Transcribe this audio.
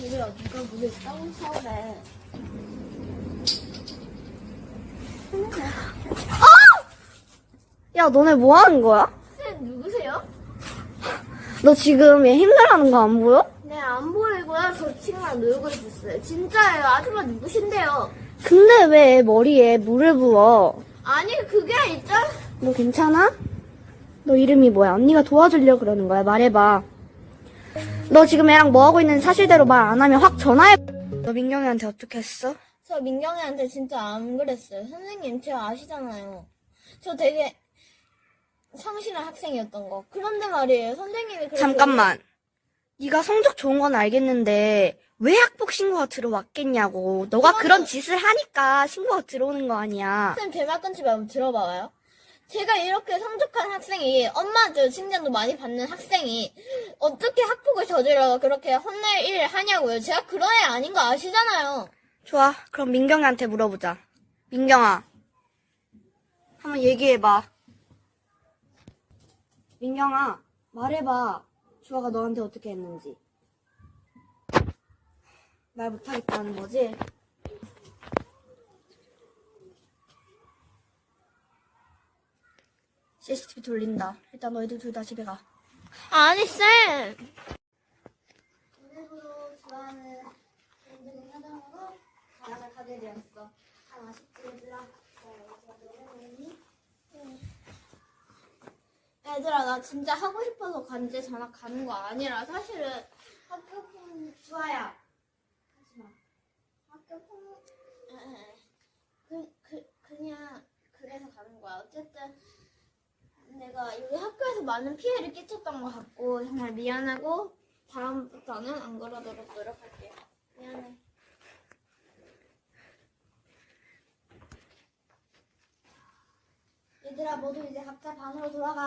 그래요. 누가 물을 서울에. 야, 너네 뭐 하는 거야? 선생님 누구세요? 너 지금 얘 힘들어하는 거 안 보여? 네, 안 보이고요. 저 친구랑 놀고 있었어요. 진짜예요. 아줌마 누구신데요? 근데 왜 머리에 물을 부어? 아니, 그게 있잖아. 너 괜찮아? 너 이름이 뭐야? 언니가 도와주려고 그러는 거야. 말해봐. 너 지금 애랑 뭐 하고 있는지 사실대로 말 안 하면 확 전화해. 너 민경이한테 어떻게 했어? 저 민경이한테 진짜 안 그랬어요. 선생님, 제가 아시잖아요. 저 되게 성실한 학생이었던 거. 그런데 말이에요. 선생님이 그렇게 잠깐만. 네가 성적 좋은 건 알겠는데 왜 학폭 신고가 들어왔겠냐고. 너가 그거는- 그런 짓을 하니까 신고가 들어오는 거 아니야. 선생님 제 말 끊지 말고 들어봐봐요. 제가 이렇게 성적한 학생이 엄마한테 칭찬도 많이 받는 학생이 어떻게 학 폭을 저질러 그렇게 혼낼 일을 하냐고요. 제가 그런 애 아닌 거 아시잖아요. 좋아. 그럼 민경이한테 물어보자. 민경아. 한번 얘기해봐. 민경아, 말해봐. 주아가 너한테 어떻게 했는지. 말 못하겠다는 거지? CCTV 돌린다. 일단 너희들 둘 다 집에 가. 아니 쌤. 오늘부로 주아는 개인적인 사정으로 되었어. 참 아쉽지, 얘들아. 얘들아 나 진짜 하고 싶어서 관제 전학 가는 거 아니라 사실은 학교 폭 주아야. 하지 마. 학교 폭 그, 그, 그냥 그래서 가는 거야. 어쨌든 내가 여기 학교에서 많은 피해를 끼쳤던 것 같고 정말 미안하고 다음부터는 안 그러도록 노력할게요. 미안해. 얘들아, 모두 이제 각자 반으로 돌아가.